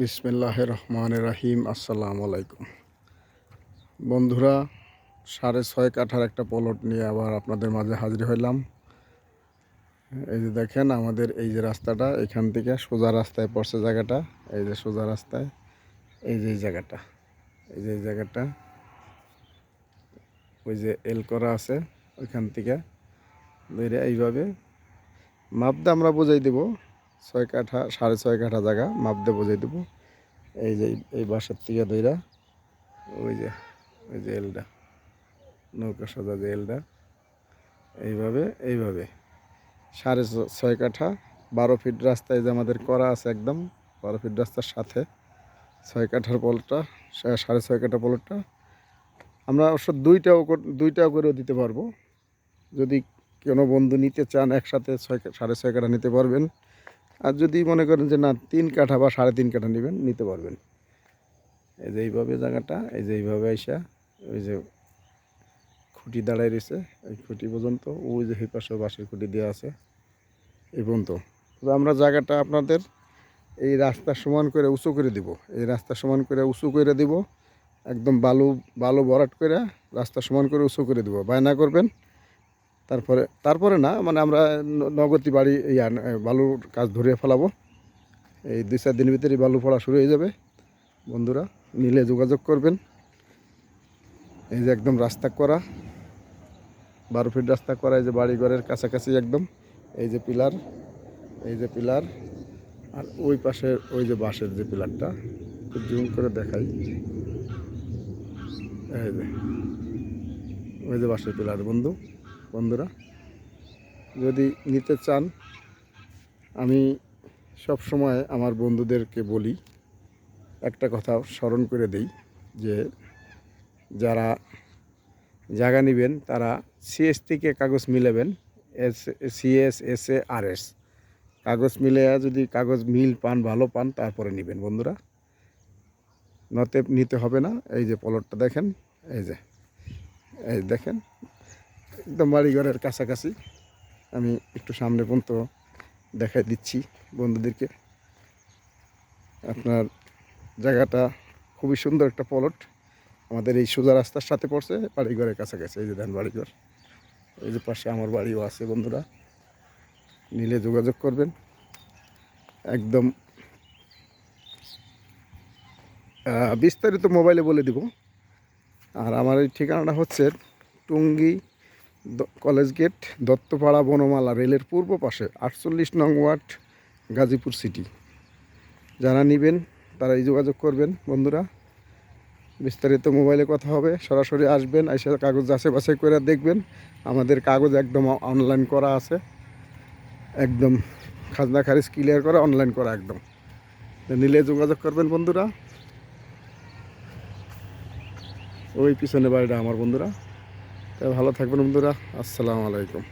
বিসমিল্লাহ রহমান রাহিম আসসালামু আলাইকুম বন্ধুরা, সাড়ে ছয় কাঠার একটা পলট নিয়ে আবার আপনাদের মাঝে হাজির হইলাম। এই যে দেখেন, আমাদের এই যে রাস্তাটা, এখান থেকে সোজা রাস্তায় পড়ছে জায়গাটা। এই যে সোজা রাস্তায়, এই যে জায়গাটা, এই যে জায়গাটা, ওই যে এল করা আছে ওইখান থেকে। ধরে এইভাবে মাপ দিয়ে আমরা বুঝাই দেবো। ছয় কাঠা, সাড়ে ছয় কাঠা জায়গা, মাপ দিয়ে বুঝাই দেবো। এই যে, এই বাসার থেকে দইরা ওই যে ওই যে এলটা নৌকা সোজা যে এলটা এইভাবে এইভাবে। সাড়ে ছয় কাঠা, বারো ফিট রাস্তায় যে আমাদের করা আছে একদম, বারো ফিট রাস্তার সাথে। ছয় কাঠার পলটা, সা- সাড়ে ছয় কাঠা পলটটা আমরা অবশ্য দুইটাও দুইটাও করেও দিতে পারব। যদি কোনো বন্ধু নিতে চান, একসাথে ছয় সাড়ে ছয় কাঠা নিতে পারবেন। আর যদি মনে করেন যে না, তিন কাঠা বা সাড়ে তিন কাঠা নেবেন, নিতে পারবেন। এই যে এইভাবে জায়গাটা, এই যে এইভাবে আইসা, ওই যে খুঁটি দাঁড়ায় রয়েছে, এই খুঁটি পর্যন্ত, ওই যে এই পাশে বাঁশের খুঁটি দেওয়া আছে, এই পর্যন্ত। আমরা জায়গাটা আপনাদের এই রাস্তা সমান করে উঁচু করে দিব। এই রাস্তা সমান করে উঁচু করে দিব, একদম বালু বালু ভরাট করে রাস্তা সমান করে উঁচু করে দিব। বায়না করবেন তারপরে তারপরে না মানে আমরা নগতি বাড়ি, ইয়া, বালুর কাজ ধরিয়ে ফেলাবো। এই দুই চার দিনের ভিতরে বালু পড়া শুরু হয়ে যাবে। বন্ধুরা নিলে যোগাযোগ করবেন। এই যে একদম রাস্তা করা, বারো ফিট রাস্তা করা, এই যে বাড়ি ঘরের কাছাকাছি একদম। এই যে পিলার, এই যে পিলার, আর ওই পাশে, ওই যে বাঁশের যে পিলারটা জুম করে দেখাই। এই যে, ওই যে বাঁশের পিলার, বন্ধু। বন্ধুরা, যদি নিতে চান, আমি সব সময় আমার বন্ধুদেরকে বলি, একটা কথা স্মরণ করে দেই, যে যারা জায়গা নেবেন, তারা সিএস থেকে কাগজ মিলাবেন S CS S A R S কাগজ মিলে যদি কাগজ মিল পান, ভালো পান, তারপরে নেবেন বন্ধুরা। নতে নিতে হবে না, এই যে পলটটা দেখেন, এই যে, এই দেখেন একদম বাড়িঘরের কাছাকাছি। আমি একটু সামনে পর্যন্ত দেখাই দিচ্ছি বন্ধুদেরকে। আপনার জায়গাটা খুবই সুন্দর একটা পলট আমাদের এই সোজা রাস্তার সাথে পড়ছে বাড়িঘরের কাছাকাছি। এই যে দেন বাড়িঘর। এই যে পাশে আমার বাড়িও আছে বন্ধুরা। নিলে যোগাযোগ করবেন। একদম বিস্তারিত মোবাইলে বলে দিব। আর আমার এই ঠিকানাটা হচ্ছে টুঙ্গি কলেজ গেট, দত্তপাড়া বনমালা, রেলের পূর্ব পাশে, আটচল্লিশ নং ওয়ার্ড, গাজীপুর সিটি। যারা নেবেন তারা এই যোগাযোগ করবেন, বন্ধুরা। বিস্তারিত মোবাইলে কথা হবে, সরাসরি আসবেন, এসে কাগজ যাচাই বাছাই করে দেখবেন। আমাদের কাগজ একদম অনলাইন করা আছে। একদম খাজনা খারিজ ক্লিয়ার করা অনলাইন করা একদম। নিলে যোগাযোগ করবেন, বন্ধুরা। ওই পিছনে বাড়িটা আমার, বন্ধুরা। তো ভালো থাকবেন বন্ধুরা। আসসালামু আলাইকুম।